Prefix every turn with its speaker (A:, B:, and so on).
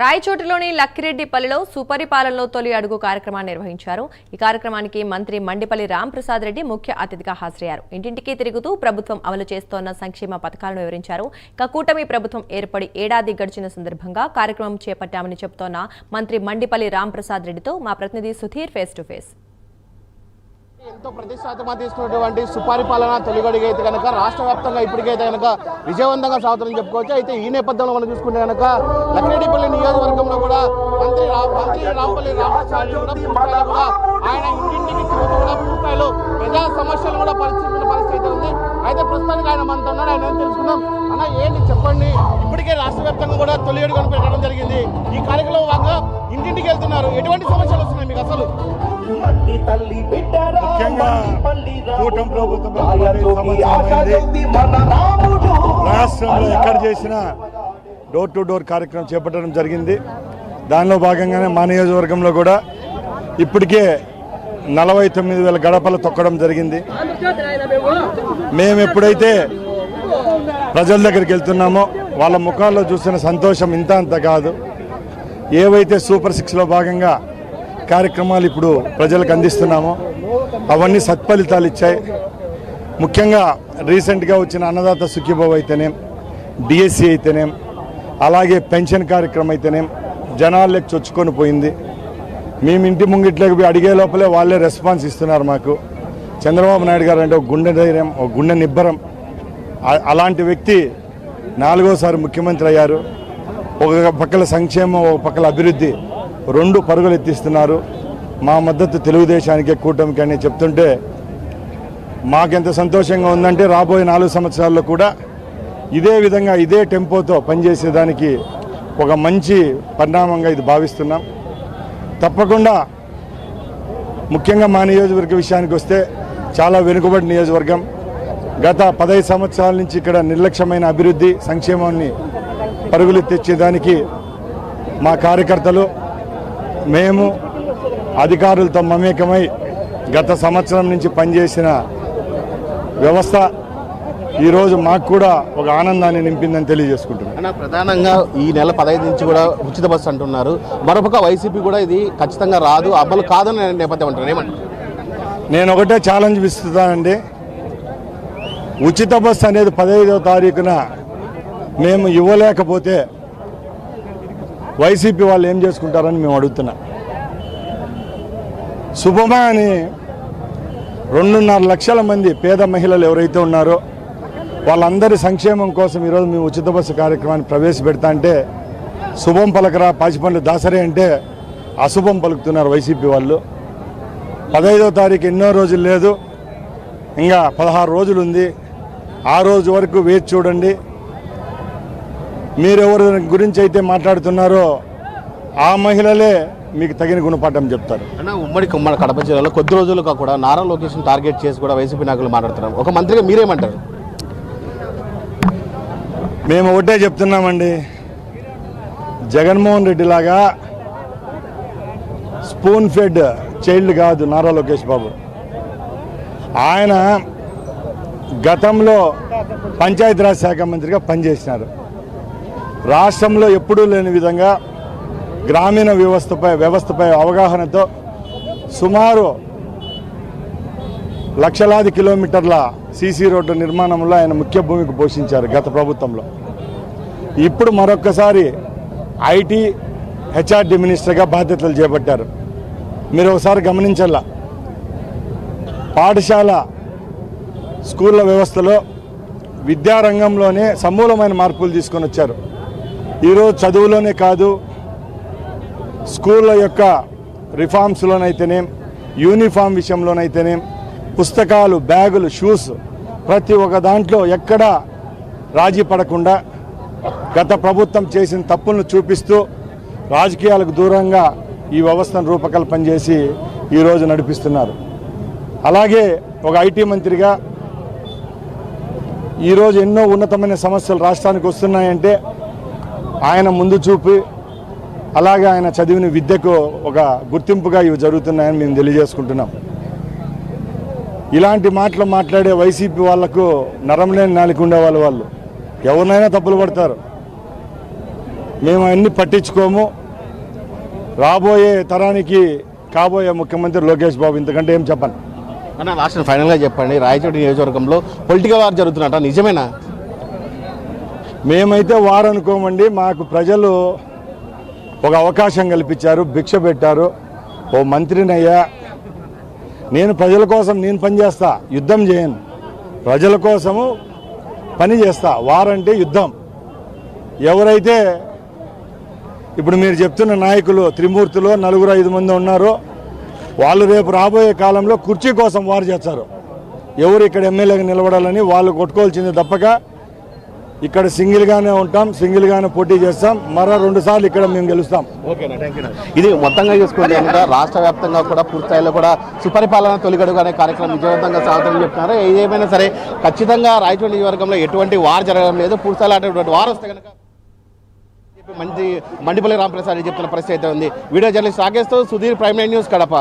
A: రాయచోటిలోని లక్కిరెడ్డిపల్లిలో సుపరిపాలనలో తొలి అడుగు కార్యక్రమాన్ని నిర్వహించారు. ఈ కార్యక్రమానికి మంత్రి మండిపల్లి రాంప్రసాద్ రెడ్డి ముఖ్య అతిథిగా హాజరయ్యారు. ఇంటింటికి తిరుగుతూ ప్రభుత్వం అమలు చేస్తోన్న సంక్షేమ పథకాలను వివరించారు. ఇక కూటమి ప్రభుత్వం ఏర్పడి ఏడాది గడిచిన సందర్భంగా కార్యక్రమం చేపట్టామని చెబుతోన్న మంత్రి మండిపల్లి రాంప్రసాద్ రెడ్డితో మా ప్రతినిధి సుధీర్ ఫేస్ టు ఫేస్.
B: ఎంతో ప్రతిష్టాత్మక తీసుకున్నటువంటి సుపరిపాలన తొలిగడిగా అయితే కనుక రాష్ట్ర వ్యాప్తంగా ఇప్పటికైతే కనుక విజయవంతంగా సాగుతుందని చెప్పుకోవచ్చు. అయితే ఈ నేపథ్యంలో మనం చూసుకుంటే కనుక లక్కిరెడ్డిపల్లి నియోజకవర్గంలో కూడా మంత్రి రా- మంత్రి రాంపల్లి రామచారి కూడా కూడా ఆయన ఇంటింటికి తిరుగుతూ కూడా పూర్తిస్థాయిలో ప్రజా సమస్యలు కూడా పరిస్థితున్న పరిస్థితి ఉంది. అయితే ప్రస్తుతానికి ఆయన మనతో ఉన్నాడు ఆయన ఏం తెలుసుకుందాం? అన్న ఏంటి చెప్పండి? ఇప్పటికే రాష్ట్ర వ్యాప్తంగా కూడా తొలి అడుగును పెట్టడం జరిగింది. ఈ
C: కూటమి ప్రభుత్వం. రాష్ట్రంలో ఎక్కడ చేసినా డోర్ టు డోర్ కార్యక్రమం చేపట్టడం జరిగింది. దానిలో భాగంగానే మా నియోజకవర్గంలో కూడా ఇప్పటికే నలభై తొమ్మిది వేల గడపలు తొక్కడం జరిగింది. మేము ఎప్పుడైతే ప్రజల దగ్గరికి వెళ్తున్నామో వాళ్ళ ముఖాల్లో చూసిన సంతోషం ఇంత అంత కాదు. ఏవైతే సూపర్ సిక్స్లో భాగంగా కార్యక్రమాలు ఇప్పుడు ప్రజలకు అందిస్తున్నాము. అవన్నీ సత్ఫలితాలు ఇచ్చాయి. ముఖ్యంగా రీసెంట్గా వచ్చిన అన్నదాత సుఖీభావ్ అయితేనేం డిఎస్సి అయితేనేం అలాగే పెన్షన్ కార్యక్రమం అయితేనేం జనాల్లోకి చొచ్చుకొని పోయింది. మేము ఇంటి ముంగిట్లోకి అడిగే లోపలే వాళ్ళే రెస్పాన్స్ ఇస్తున్నారు మాకు. చంద్రబాబు నాయుడు గారు అంటే ఒక గుండె ధైర్యం ఒక గుండె నిబ్బరం. అలాంటి వ్యక్తి నాలుగోసారి ముఖ్యమంత్రి అయ్యారు. ఒక పక్కల సంక్షేమం ఒక పక్కల అభివృద్ధి. రెండు పరుగులు ఎత్తిస్తున్నారు. మా మద్దతు తెలుగుదేశానికి కూటమికి అని చెప్తుంటే మాకెంత సంతోషంగా ఉందంటే రాబోయే నాలుగు సంవత్సరాల్లో కూడా ఇదే విధంగా ఇదే టెంపోతో పనిచేసేదానికి ఒక మంచి పరిణామంగా ఇది భావిస్తున్నాం. తప్పకుండా ముఖ్యంగా మా నియోజకవర్గ విషయానికి వస్తే చాలా వెనుకబడి నియోజకవర్గం. గత పదహైదు సంవత్సరాల నుంచి ఇక్కడ నిర్లక్ష్యమైన అభివృద్ధి సంక్షేమాన్ని పరుగులు తెచ్చేదానికి మా కార్యకర్తలు మేము అధికారులతో మమేకమై గత సంవత్సరం నుంచి పనిచేసిన వ్యవస్థ ఈరోజు మాకు కూడా ఒక ఆనందాన్ని నింపిందని తెలియజేసుకుంటున్నాను
B: ప్రధానంగా ఈ నెల పదహైదు నుంచి కూడా ఉచిత బస్సు అంటున్నారు. మరొక వైసీపీ కూడా ఇది ఖచ్చితంగా రాదు అమలు కాదని నేపథ్యం అంటారు ఏమంటారు?
C: నేను ఒకటే ఛాలెంజ్ ఇస్తున్నానండి ఉచిత బస్సు అనేది పదహైదవ తారీఖున మేము ఇవ్వలేకపోతే వైసీపీ వాళ్ళు ఏం చేసుకుంటారని మేము అడుగుతున్నాం. సుభమా అని రెండున్నర లక్షల మంది పేద మహిళలు ఎవరైతే ఉన్నారో వాళ్ళందరి సంక్షేమం కోసం ఈరోజు మేము ఉచిత బస్సు కార్యక్రమాన్ని ప్రవేశపెడతా అంటే శుభం పలకరా పాచిపండు దాసరే అంటే అశుభం పలుకుతున్నారు వైసీపీ వాళ్ళు. పదహైదో తారీఖు ఎన్నో రోజులు లేదు. ఇంకా పదహారు రోజులు ఉంది. ఆ రోజు వరకు వేచి చూడండి. మీరెవరి గురించి అయితే మాట్లాడుతున్నారో ఆ మహిళలే మీకు తగిన గుణపాఠం చెప్తారు.
B: అన్న ఉమ్మడి కుమ్మడి కడప జిల్లాలో కొద్ది రోజులుగా కూడా నారా లొకేషన్ టార్గెట్ చేసి కూడా వైసీపీ నాయకులు మాట్లాడుతున్నారు. ఒక మంత్రిగా మీరేమంటారు?
C: మేము ఒకటే చెప్తున్నామండి. జగన్మోహన్ రెడ్డి లాగా స్పూన్ ఫెడ్ చైల్డ్ కాదు నారా లోకేష్ బాబు. ఆయన గతంలో పంచాయతీరాజ్ శాఖ మంత్రిగా పనిచేసినారు. రాష్ట్రంలో ఎప్పుడూ లేని విధంగా గ్రామీణ వ్యవస్థపై వ్యవస్థపై అవగాహనతో సుమారు లక్షలాది కిలోమీటర్ల సీసీ రోడ్డు నిర్మాణంలో ఆయన ముఖ్య భూమికి పోషించారు గత ప్రభుత్వంలో. ఇప్పుడు మరొక్కసారి ఐటీ హెచ్ఆర్డి మినిస్టర్గా బాధ్యతలు చేపట్టారు. మీరు ఒకసారి గమనించాల పాఠశాల స్కూళ్ళ వ్యవస్థలో విద్యారంగంలోనే సమూలమైన మార్పులు తీసుకొని వచ్చారు. ఈరోజు చదువులోనే కాదు స్కూళ్ళ యొక్క రిఫార్మ్స్లోనైతేనేం యూనిఫామ్ విషయంలోనైతేనే పుస్తకాలు బ్యాగులు షూస్ ప్రతి ఒక్క దాంట్లో ఎక్కడా రాజీ పడకుండా గత ప్రభుత్వం చేసిన తప్పులను చూపిస్తూ రాజకీయాలకు దూరంగా ఈ వ్యవస్థను రూపకల్పన చేసి ఈరోజు నడిపిస్తున్నారు. అలాగే ఒక ఐటీ మంత్రిగా ఈరోజు ఎన్నో ఉన్నతమైన సమస్యలు రాష్ట్రానికి వస్తున్నాయంటే ఆయన ముందు చూపి అలాగే ఆయన చదివిన విద్యకు ఒక గుర్తింపుగా ఇవి జరుగుతున్నాయని మేము తెలియజేసుకుంటున్నాం. ఇలాంటి మాటలు మాట్లాడే వైసీపీ వాళ్ళకు నరం లేని నాలుగు ఉండేవాళ్ళు వాళ్ళు. వాళ్ళు ఎవరినైనా తప్పులు పడతారు. మేము అన్ని పట్టించుకోము. రాబోయే తరానికి కాబోయే ముఖ్యమంత్రి లోకేష్ బాబు ఇంతకంటే ఏం చెప్పను.
B: అన్న లాస్ట్ ఫైనల్గా చెప్పండి. రాయచోటి నియోజకవర్గంలో పొలిటికల్ వార్ జరుగుతున్నట్ట నిజమేనా?
C: మేమైతే వారనుకోమండి మాకు ప్రజలు ఒక అవకాశం కల్పించారు భిక్ష పెట్టారు. ఓ మంత్రినయ్యా నేను ప్రజల కోసం నేను పనిచేస్తా యుద్ధం చేయను. ప్రజల కోసము పని చేస్తా వారంటే యుద్ధం. ఎవరైతే ఇప్పుడు మీరు చెప్తున్న నాయకులు త్రిమూర్తిలో నలుగురు ఐదు మంది ఉన్నారో వాళ్ళు రేపు రాబోయే కాలంలో కుర్చీ కోసం వారు చేస్తారు. ఎవరు ఇక్కడ ఎమ్మెల్యేగా నిలబడాలని వాళ్ళు కొట్టుకోవాల్సింది తప్పక. ఇక్కడ సింగిల్గానే ఉంటాం సింగిల్గానే పోటీ చేస్తాం. మరో రెండు సార్లు ఇక్కడ మేము గెలుస్తాం.
B: ఓకేనా థ్యాంక్ యూ ఇది మొత్తంగా చూసుకుంటే రాష్ట్ర వ్యాప్తంగా కూడా పూర్తి స్థాయిలో కూడా సుపరిపాలన తొలిగడుగు అనే కార్యక్రమం విజయవంతంగా సాగుతుందని చెప్తున్నారు. ఏదేమైనా సరే ఖచ్చితంగా రాయచోటి నియోజకవర్గంలో ఎటువంటి వార్ జరగడం లేదు. పూర్తి స్థాయిలో అటువంటి వార్ వస్తే కనుక మంచి మండిపల్లి రామప్రసాద్ చెప్తున్న పరిస్థితి అయితే ఉంది. వీడియో జర్నలిస్ట్ రాకేష్తో సుధీర్ ప్రైమ్ న్యూస్ కడప.